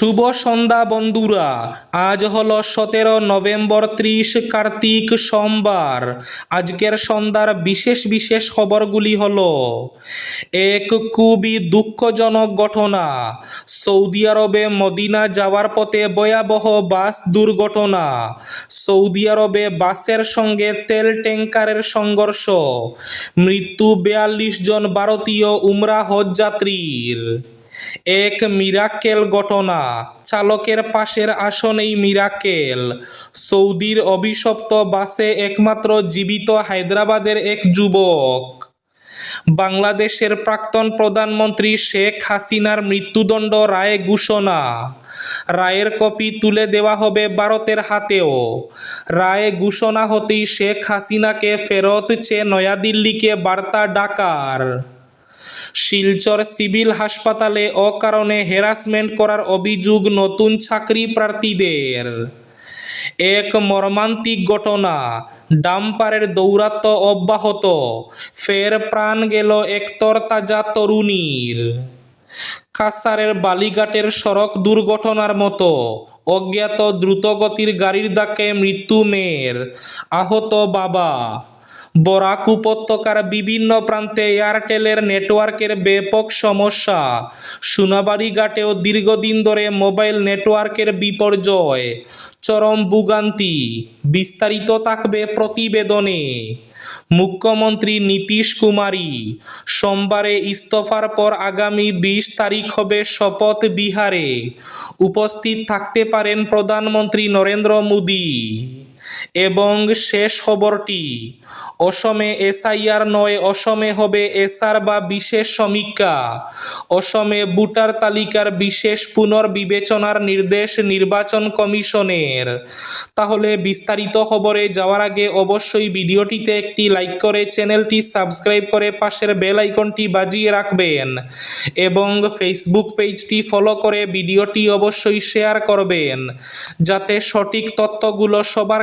শুভ সন্ধ্যা, বন্ধুরা। আজ হলো সতেরো নভেম্বর, ত্রিশ কার্তিক সোমবার। আজকের সন্ধ্যার বিশেষ বিশেষ খবরগুলি হল, এক খুবই দুঃখজনক ঘটনা। সৌদি আরবে মদিনা যাওয়ার পথে ভয়াবহ বাস দুর্ঘটনা। সৌদি আরবে বাসের সঙ্গে তেল ট্যাঙ্কারের সংঘর্ষ। মৃত্যু বিয়াল্লিশ জন ভারতীয় উমরা হজ যাত্রীর। এক মিরাক্কেল ঘটনা। চালকের পাশের আসনেই মিরাক্কেল। সৌদির অভিশপ্ত বাসে একমাত্র জীবিত হায়দ্রাবাদের এক যুবক। বাংলাদেশের প্রাক্তন প্রধানমন্ত্রী শেখ হাসিনার মৃত্যুদণ্ড রায় ঘোষণা। রায়ের কপি তুলে দেওয়া হবে ভারতের হাতেও। রায় ঘোষণা হতেই শেখ হাসিনাকে ফেরত চেয়ে নয়াদিল্লিকে বার্তা ডাকার। শিলচর সিভিল হাসপাতালে অকারণে হ্যারাসমেন্ট করার অভিযোগ নতুন চাকরি প্রার্থীদের। এক মর্মান্তিক ঘটনা, ডাম্পারের দৌরাত্ম অব্যাহত, ফের প্রাণ গেল এক তরতাজা তরুণীর। কাসারের বালিঘাটের সড়ক দুর্ঘটনার মতো, অজ্ঞাত দ্রুতগতির গাড়ির ধাক্কে মৃত্যু মেয়ের, আহত বাবা। বরাক উপত্যকার বিভিন্ন প্রান্তে এয়ারটেলের নেটওয়ার্কের ব্যাপক সমস্যা। সোনাবাড়ি ঘাটেও দীর্ঘদিন ধরে মোবাইল নেটওয়ার্কের বিপর্যয়। চরম ভোগান্তি, বিস্তারিত থাকবে প্রতিবেদনে। মুখ্যমন্ত্রী নীতিশ কুমারী, সোমবারে ইস্তফার পর আগামী বিশ তারিখ হবে শপথ বিহারে। উপস্থিত থাকতে পারেন প্রধানমন্ত্রী নরেন্দ্র মোদী। এবং শেষ খবরটি, অসমে এসআইআর নয়, অসমে হবে এসআর বা বিশেষ সমীক্ষা। অসমে ভোটার তালিকার বিশেষ পুনর্বিবেচনার নির্দেশ নির্বাচন কমিশনের। তাহলে বিস্তারিত খবরে যাওয়ার আগে অবশ্যই ভিডিওটিতে একটি লাইক করে চ্যানেলটি সাবস্ক্রাইব করে পাশের বেল আইকনটি বাজিয়ে রাখবেন এবং ফেসবুক পেজটি ফলো করে ভিডিওটি অবশ্যই শেয়ার করবেন, যাতে সঠিক তথ্যগুলো সবার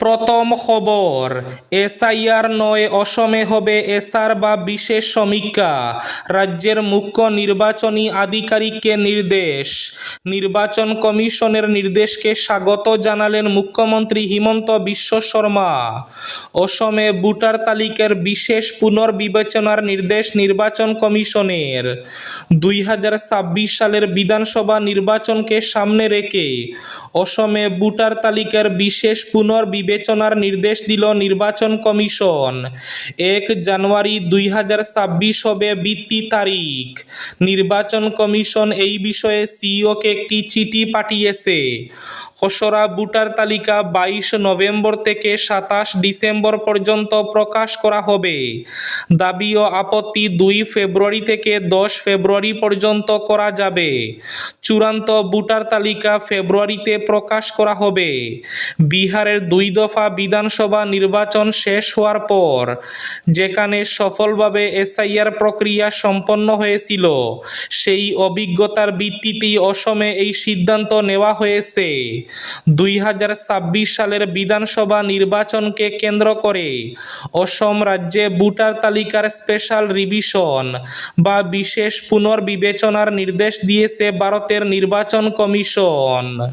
প্রথম খবর, এসআইআর নয় অসমে হবে এসআর বা বিশেষ সমীক্ষা। রাজ্যের মুখ্য নির্বাচনী আধিকারিককে নির্দেশ। নির্বাচন কমিশনের নির্দেশকে স্বাগত জানালেন মুখ্যমন্ত্রী হিমন্ত বিশ্ব শর্মা। অসমে ভোটার তালিকার বিশেষ পুনর্বিবেচনার নির্দেশ নির্বাচন কমিশনের। দুই হাজার ছাব্বিশ সালের বিধানসভা নির্বাচনকে সামনে রেখে অসমে ভোটার তালিকার বিশেষ পুনর্বিবেচনার নির্দেশ দিল নির্বাচন কমিশন। এক জানুয়ারি দুই হাজার ছাব্বিশ হবে বৃত্তি তারিখ। নির্বাচন কমিশন এই বিষয়ে সিইওকে একটি চিঠি পাঠিয়েছে। খসড়া ভোটার তালিকা বাইশ নভেম্বর থেকে সাতাশ ডিসেম্বর পর্যন্ত প্রকাশ করা হবে। দাবি ও আপত্তি দুই ফেব্রুয়ারি থেকে দশ ফেব্রুয়ারি পর্যন্ত করা যাবে। চূড়ান্ত ভোটার তালিকা ফেব্রুয়ারিতে প্রকাশ করা হবে। বিহারের দুই দফা বিধানসভা নির্বাচন শেষ হওয়ার পর, যেখানে সফলভাবে এসআইআর প্রক্রিয়া সম্পন্ন হয়েছিল, সেই অভিজ্ঞতার ভিত্তিতেই অসমে এই সিদ্ধান্ত নেওয়া হয়েছে। দুই হাজার ছাব্বিশ সালের বিধানসভা নির্বাচনকে কেন্দ্র করে অসম রাজ্যে ভোটার তালিকার স্পেশাল রিভিশন বা বিশেষ পুনর্বিবেচনার নির্দেশ দিয়েছে ভারতের নির্বাচন কমিশন।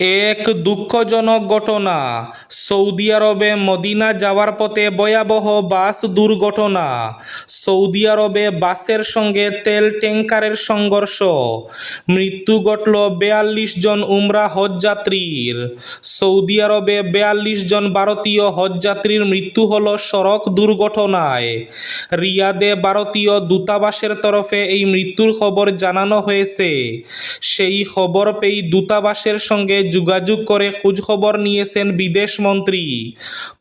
এক দুঃখজনক ঘটনা। সৌদি আরবে মদিনা যাওয়ার পথে ভয়াবহ বাস দুর্ঘটনা। সৌদি আরবে বাসের সঙ্গে তেল ট্যাঙ্কারের সংঘর্ষ। মৃত্যু ঘটল বেয়াল্লিশ জন উমরা হজযাত্রীর। সৌদি আরবে বেয়াল্লিশ জন ভারতীয় হজযাত্রীর মৃত্যু হল সড়ক দুর্ঘটনায়। রিয়াদে ভারতীয় দূতাবাসের তরফে এই মৃত্যুর খবর জানানো হয়েছে। সেই খবর পেয়ে দূতাবাসের সঙ্গে যোগাযোগ করে খোঁজখবর নিয়েছেন বিদেশমন্ত্রী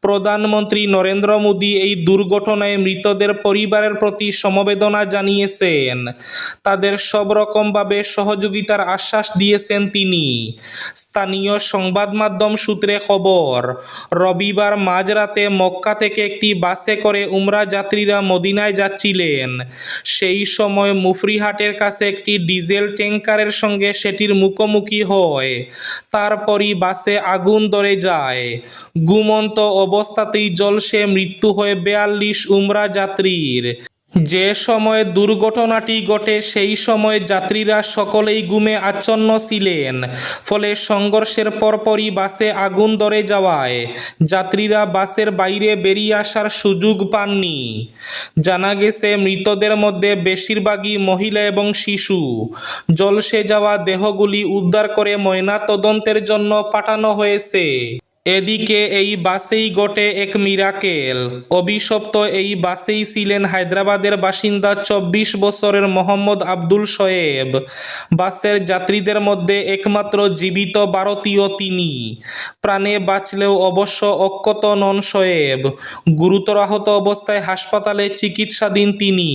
প্রধানমন্ত্রী নরেন্দ্র মোদী এই দুর্ঘটনায় মৃতদের পরিবারের প্রতি সমবেদনা জানিয়েছেন। তাদের সব রকমভাবে সহযোগিতার আশ্বাস দিয়েছেন তিনি। স্থানীয় সংবাদ মাধ্যম সূত্রে খবর, রবিবার মাঝরাতে মক্কা থেকে একটি বাসে করে উমরা যাত্রীরা মদিনায় যাচ্ছিলেন। সেই সময় মুফরিহাটের কাছে একটি ডিজেল ট্যাঙ্কারের সঙ্গে সেটির মুখোমুখি হয়। তারপরই বাসে আগুন ধরে যায়। গুমন্ত অবস্থাতেই জলসে মৃত্যু হয় বেয়াল্লিশ উমরা যাত্রীর। যে সময় দুর্ঘটনাটি ঘটে, সেই সময় যাত্রীরা সকলেই গুমে আচ্ছন্ন ছিলেন। ফলে সংঘর্ষের পরপরই বাসে আগুন ধরে যাওয়ায় যাত্রীরা বাসের বাইরে বেরিয়ে আসার সুযোগ পাননি। জানা গেছে, মৃতদের মধ্যে বেশিরভাগই মহিলা এবং শিশু। জলসে যাওয়া দেহগুলি উদ্ধার করে ময়না তদন্তের জন্য পাঠানো হয়েছে। এদিকে এই বাসেই ঘটে এক মিরাকেল। অভিশপ্ত এই বাসেই ছিলেন হায়দ্রাবাদের বাসিন্দা চব্বিশ বছরের মোহাম্মদ আব্দুল শোয়েব। বাসের যাত্রীদের মধ্যে একমাত্র জীবিত ভারতীয় তিনি। প্রাণে বাঁচলেও অবশ্য অক্ষত নন শোয়েব। গুরুতর আহত অবস্থায় হাসপাতালে চিকিৎসাধীন তিনি।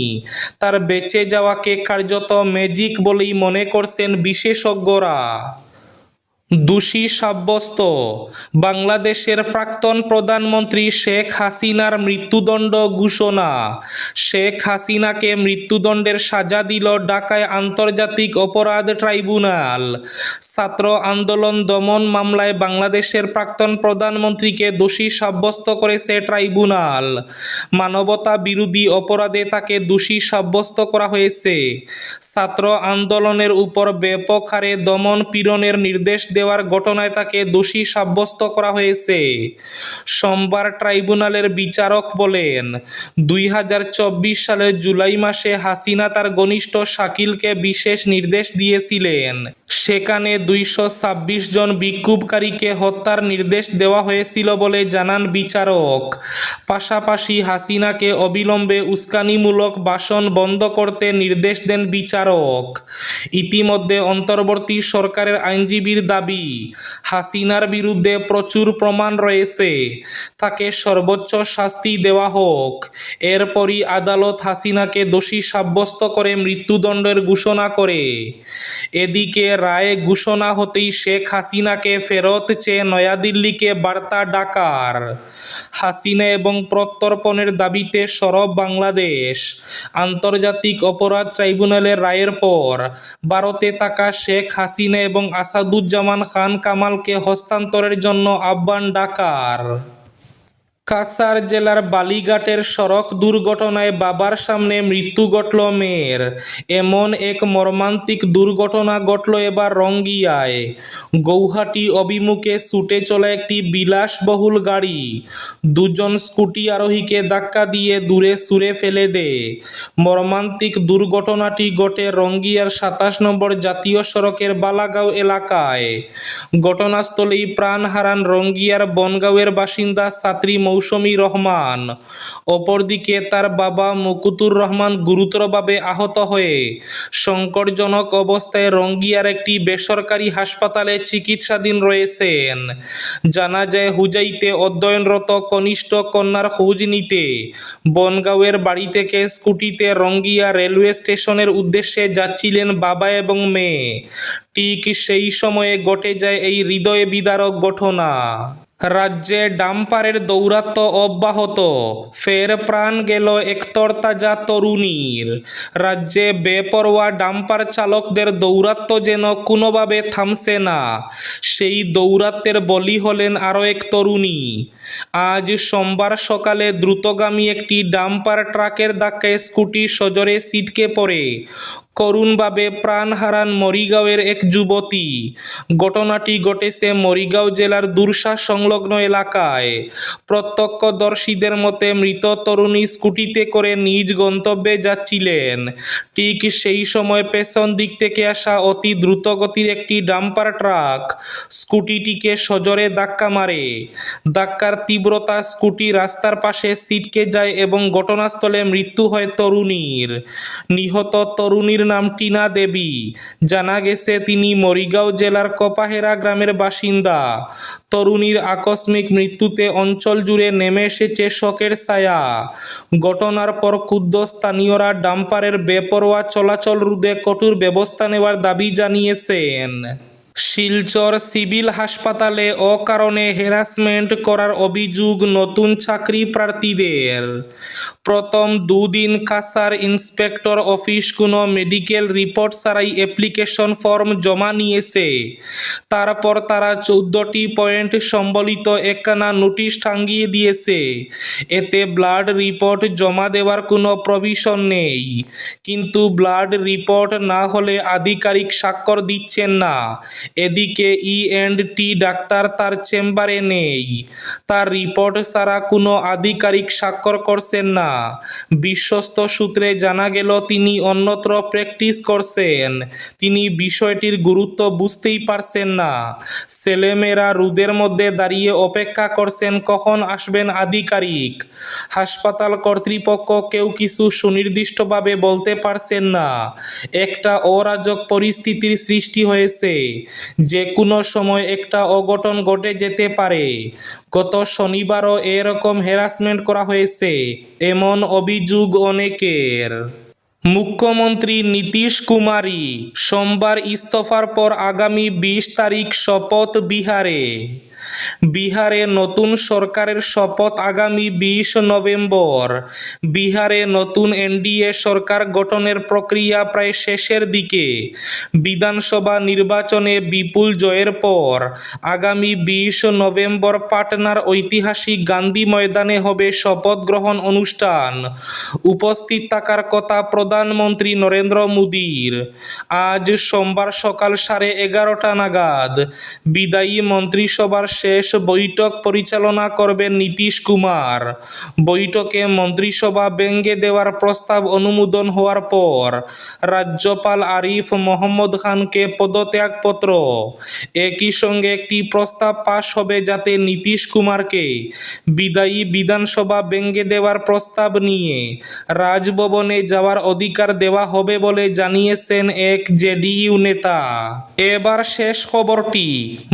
তার বেঁচে যাওয়াকে কার্যত ম্যাজিক বলেই মনে করছেন বিশেষজ্ঞরা। দোষী সাব্যস্ত। বাংলাদেশের প্রাক্তন প্রধানমন্ত্রী শেখ হাসিনার মৃত্যুদণ্ড ঘোষণা। শেখ হাসিনাকে মৃত্যুদণ্ডের সাজা দিল ঢাকায় আন্তর্জাতিক অপরাধ ট্রাইব্যুনাল। ছাত্র আন্দোলন দমন মামলায় বাংলাদেশের প্রাক্তন প্রধানমন্ত্রীকে দোষী সাব্যস্ত করেছে ট্রাইব্যুনাল। মানবতা বিরোধী অপরাধে তাকে দোষী সাব্যস্ত করা হয়েছে। ছাত্র আন্দোলনের উপর ব্যাপক হারে দমন পীড়নের নির্দেশ দেওয়ার ঘটনায় তাকে দোষী সাব্যস্ত করা হয়েছে। সোমবার ট্রাইব্যুনালের বিচারক বলেন, দুই হাজার চব্বিশ সালের জুলাই মাসে হাসিনা তার ঘনিষ্ঠ শাকিলকে বিশেষ নির্দেশ দিয়েছিলেন। সেখানে দুইশো ছাব্বিশ জন বিক্ষোভকারীকে হত্যার নির্দেশ দেওয়া হয়েছিল বলে জানান বিচারক। পাশাপাশি হাসিনাকে অবিলম্বে উস্কানিমূলক ভাষণ বন্ধ করতে নির্দেশ দেন বিচারক। ইতিমধ্যে অন্তর্বর্তী সরকারের আইনজীবীর দাবি, হাসিনার বিরুদ্ধে প্রচুর প্রমাণ রয়েছে। তাকে সর্বোচ্চ শাস্তি দেওয়া হোক। এরপরই আদালত হাসিনাকে দোষী সাব্যস্ত করে মৃত্যুদণ্ডের ঘোষণা করে। এদিকে রায় ঘোষণা হতেই শেখ হাসিনাকে ফেরত চেয়ে নয়াদিল্লিকে বার্তা ডাকার। হাসিনা এবং প্রত্যর্পণের দাবিতে সরব বাংলাদেশ। আন্তর্জাতিক অপরাধ ট্রাইব্যুনালের রায়ের পর ভারতে থাকা শেখ হাসিনা এবং আসাদুজ্জামান খান কামালকে হস্তান্তরের জন্য আহ্বান ডাকার। কাছাড় জেলার বালিঘাটের সড়ক দুর্ঘটনায় বাবার সামনে মৃত্যু ঘটল মেয়ের। এমন এক মর্মান্তিক দুর্ঘটনা ঘটল এবার রঙ্গিয়ায়। গৌহাটি অভিমুখে ছুটে চলা একটি বিলাসবহুল গাড়ি। দুজন স্কুটি আরোহীকে ধাক্কা দিয়ে দূরে সুরে ফেলে দেয় মর্মান্তিক দুর্ঘটনাটি ঘটে রঙ্গিয়ার সাতাশ নম্বর জাতীয় সড়কের বালাগাঁও এলাকায়। ঘটনাস্থলেই প্রাণ হারান রঙ্গিয়ার বনগাঁওয়ের বাসিন্দা ছাত্রী মৌসুমী রহমান। অপরদিকে তার বাবা মুকুতুর রহমান গুরুতরভাবে আহত হয়ে সংকটজনক অবস্থায় রঙ্গিয়ার একটি বেসরকারি হাসপাতালে চিকিৎসাধীন রয়েছেন। জানা যায়, হুজাইতে অধ্যয়নরত কনিষ্ঠ কন্যার খোঁজ নিতে বনগাঁওয়ের বাড়ি থেকে স্কুটিতে রঙ্গিয়া রেলওয়ে স্টেশনের উদ্দেশ্যে যাচ্ছিলেন বাবা এবং মেয়ে। ঠিক সেই সময়ে ঘটে যায় এই হৃদয় বিদারক ঘটনা। রাজ্যে ডাম্পারের দৌরাত্ম অব্যাহত। ফের প্রাণ গেল একতরতাজা তরুণীর। রাজ্যে বেপরোয়া ডাম্পার চালকদের দৌরাত্ম যেন কোনোভাবে থামছে না। সেই দৌরাত্মের বলি হলেন আরও এক তরুণী। আজ সোমবার সকালে দ্রুতগামী একটি ডাম্পার ট্রাকের ধাক্কায় স্কুটি সজোরে সিটকে পড়ে। করুণভাবে প্রাণ হারান মরিগাঁওয়ের এক যুবতী। ঘটনাটি ঘটেছে মরিগাঁও জেলার দুরসা সংলগ্ন এলাকায়। প্রত্যক্ষদর্শীদের মতে মৃত তরুণী স্কুটিতে করে নিজ গন্তব্যে যাচ্ছিলেন। ঠিক সেই সময় পেছন দিক থেকে আসা অতি দ্রুতগতির একটি ডাম্পার ট্রাক স্কুটিটিকে সজোরে ধাক্কা মারে। ধাক্কার তীব্রতা স্কুটি রাস্তার পাশে ছিটকে যায় এবং ঘটনাস্থলে মৃত্যু হয় তরুণীর। নিহত তরুণীর নাম টিনা দেবী। জানা গেছে তিনি মরিগাঁও জেলার কপাহেরা গ্রামের বাসিন্দা। তরুণীর আকস্মিক মৃত্যুতে অঞ্চল জুড়ে নেমে এসেছে শোকের ছায়া। ঘটনার পর ক্ষুব্ধ স্থানীয়রা ডাম্পারের বেপরোয়া চলাচল রোধে কঠোর ব্যবস্থা নেওয়ার দাবি জানিয়েছেন। শিলচর সিভিল হাসপাতালে অকারণে হ্যারাসমেন্ট করার অভিযোগ নতুন চাকরি প্রার্থীদের। প্রথম দুদিন কাসার ইন্সপেক্টর অফিস কোনো মেডিকেল রিপোর্ট ছাড়াই অ্যাপ্লিকেশন ফর্ম জমা নিয়েছে। তারপর তারা চৌদ্দটি পয়েন্ট সম্বলিত একখানা নোটিশ টাঙ্গিয়ে দিয়েছে। এতে ব্লাড রিপোর্ট জমা দেওয়ার কোনো প্রভিশন নেই। কিন্তু ব্লাড রিপোর্ট না হলে আধিকারিক স্বাক্ষর দিচ্ছেন না। এদিকে ই এন্ড টি ডাক্তার তার চেম্বারে নেই। তার রিপোর্ট ছাড়া কোনো আধিকারিক স্বাক্ষর করছেন না। বিশ্বস্ত সূত্রে জানা গেল, তিনি অন্যত্র প্র্যাকটিস করছেন। তিনি বিষয়টির গুরুত্ব বুঝতেই পারছেন না। ছেলেমেয়েরা রোদের মধ্যে দাঁড়িয়ে অপেক্ষা করছেন, কখন আসবেন আধিকারিক? হাসপাতাল কর্তৃপক্ষ কেউ কিছু সুনির্দিষ্টভাবে বলতে পারছেন না। একটা অরাজক পরিস্থিতির সৃষ্টি হয়েছে। যে কোনো সময় একটা অঘটন ঘটে যেতে পারে। গত শনিবারও এরকম হ্যারাসমেন্ট করা হয়েছে, এমন অভিযোগ অনেকের। মুখ্যমন্ত্রী নীতিশ কুমারী সোমবার ইস্তফার পর আগামী বিশ তারিখ শপথ বিহারে। বিহারে নতুন সরকারের শপথ আগামী বিশ নভেম্বর। বিহারে নতুন এনডিএ সরকার গঠনের প্রক্রিয়া প্রায় শেষের দিকে। বিধানসভা নির্বাচনে বিপুল জয়ের পর আগামী বিশ নভেম্বর পাটনার ঐতিহাসিক গান্ধী ময়দানে হবে শপথ গ্রহণ অনুষ্ঠান। উপস্থিত থাকার কথা প্রধানমন্ত্রী নরেন্দ্র মোদীর। আজ সোমবার সকাল সাড়ে এগারোটা নাগাদ বিদায়ী মন্ত্রিসভার শেষ বৈঠক পরিচালনা করবেন নীতিশ কুমার। বৈঠকে মন্ত্রিসভা ভেঙে দেওয়ার প্রস্তাব অনুমোদন হওয়ার পর রাজ্যপাল আরিফ মোহাম্মদ খানকে পদত্যাগপত্র। একই সঙ্গে একটি প্রস্তাব পাশ হবে যাতে নীতিশ কুমারকে বিদায়ী বিধানসভা ভেঙে দেওয়ার প্রস্তাব নিয়ে রাজভবনে যাওয়ার অধিকার দেওয়া হবে বলে জানিয়েছেন এক জেডিইউ নেতা। এবার শেষ খবরটি,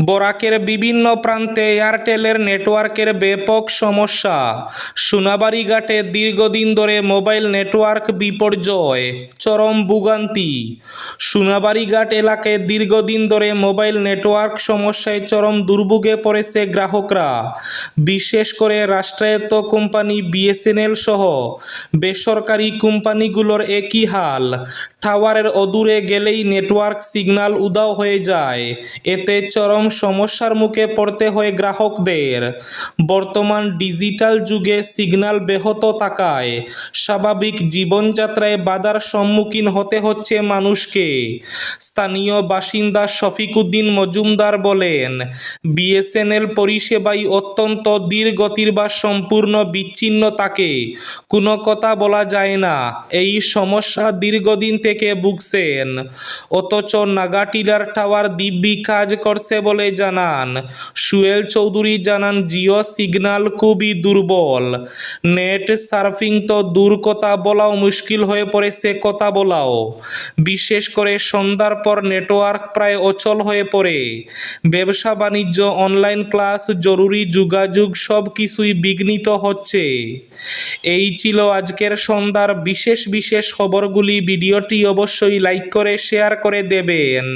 বরাকের বিভিন্ন প্রান্তে এয়ারটেলের নেটওয়ার্কের ব্যাপক সমস্যা। সোনাবাড়ি ঘাটে দীর্ঘদিন ধরে মোবাইল নেটওয়ার্ক বিপর্যয়, চরম ভোগান্তি। সোনাবাড়ি ঘাট এলাকায় দীর্ঘদিন ধরে মোবাইল নেটওয়ার্ক সমস্যায় চরম দুর্ভোগে পড়েছে গ্রাহকরা। বিশেষ করে রাষ্ট্রায়ত্ত কোম্পানি বিএসএনএল সহ বেসরকারি কোম্পানিগুলোর একই হাল? টাওয়ারের অদূরে গেলেই নেটওয়ার্ক সিগন্যাল উদাও হয়ে যায়। এতে চরম সমস্যার মুখে পড়তে হয় গ্রাহকদের। বর্তমান ডিজিটাল যুগে সিগন্যাল ব্যাহত থাকায় স্বাভাবিক জীবনযাত্রায় বাধার সম্মুখীন হতে হচ্ছে মানুষকে। স্থানীয় বাসিন্দা শফিকুদ্দিন মজুমদার বলেন, বিএসএনএল পরিষেবাই অত্যন্ত ধীর গতির বা সম্পূর্ণ বিচ্ছিন্ন থাকে কোনো কথা বলা যায় না। এই সমস্যা দীর্ঘদিন থেকে ভুগছেন। অথচ নাগাটিলার টাওয়ার দিব্যি কাজ করছে বলে জানান। সুয়েল চৌধুরী জানান, জিও সিগন্যাল খুবই দুর্বল। নেট সার্ফিং তো দূর কথা বলাও মুশকিল হয়ে পড়েছে কথা বলাও। বিশেষ করে সন্ধ্যার পর নেটওয়ার্ক প্রায় অচল হয়ে পড়ে। ব্যবসা বাণিজ্য, অনলাইন ক্লাস, জরুরি যোগাযোগ সব কিছুই বিঘ্নিত হচ্ছে। এই ছিল আজকের সন্ধ্যার বিশেষ বিশেষ খবরগুলি ভিডিওটি অবশ্যই লাইক করে শেয়ার করে দেবেন।